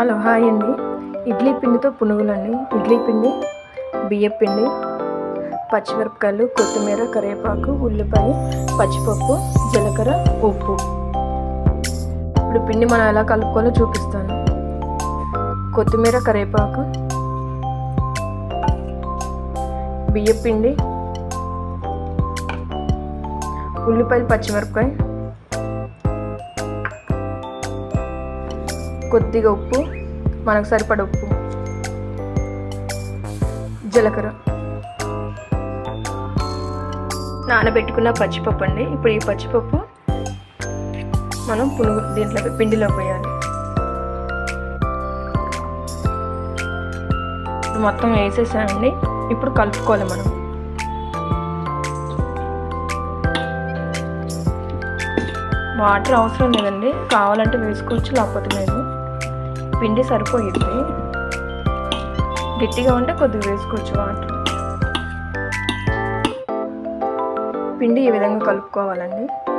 Hello hi అండి. ఇడ్లీ పిండితో పునుగులండి. ఇడ్లీ పిండి బియ్యం పిండి పచ్చిమిరపకాయలు కొత్తిమీర కరివేపాకు ఉల్లిపాయ పచ్చిపప్పు జీలకర్ర ఉప్పు. ఇప్పుడు పిండి మనం ఎలా కలుపుకోవాలో చూపిస్తాను. కొత్తిమీర కరివేపాకు బియ్యం పిండి ఉల్లిపాయలు పచ్చిమిరపకాయ కొద్దిగా ఉప్పు మనకు సరిపడ ఉప్పు. జీలకర్ర. నానబెట్టుకున్న పచ్చిపప్పు అండి. ఇప్పుడు ఈ పచ్చిపప్పు మనం పునుగు దీంట్లో పిండిలో పోయాలి. మొత్తం వేసేసానండి ఇప్పుడు కలుపుకోవాలి మనం. వాటర్ అవసరం లేదండి. కావాలంటే వేసుకోవచ్చు లేకపోతే లేదు. పిండి సరిపోయింది. గట్టిగా ఉంటే కొద్దిగా వేసుకోవచ్చు వాటర్. పిండి ఈ విధంగా కలుపుకోవాలండి.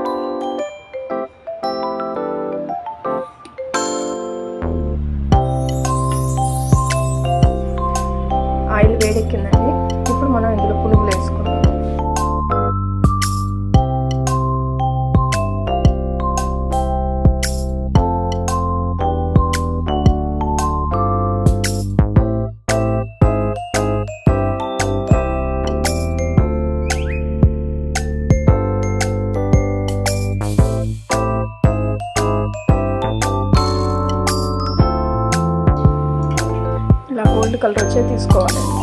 ఇలా గోల్డ్ కలర్ వచ్చే తీసుకోవాలండి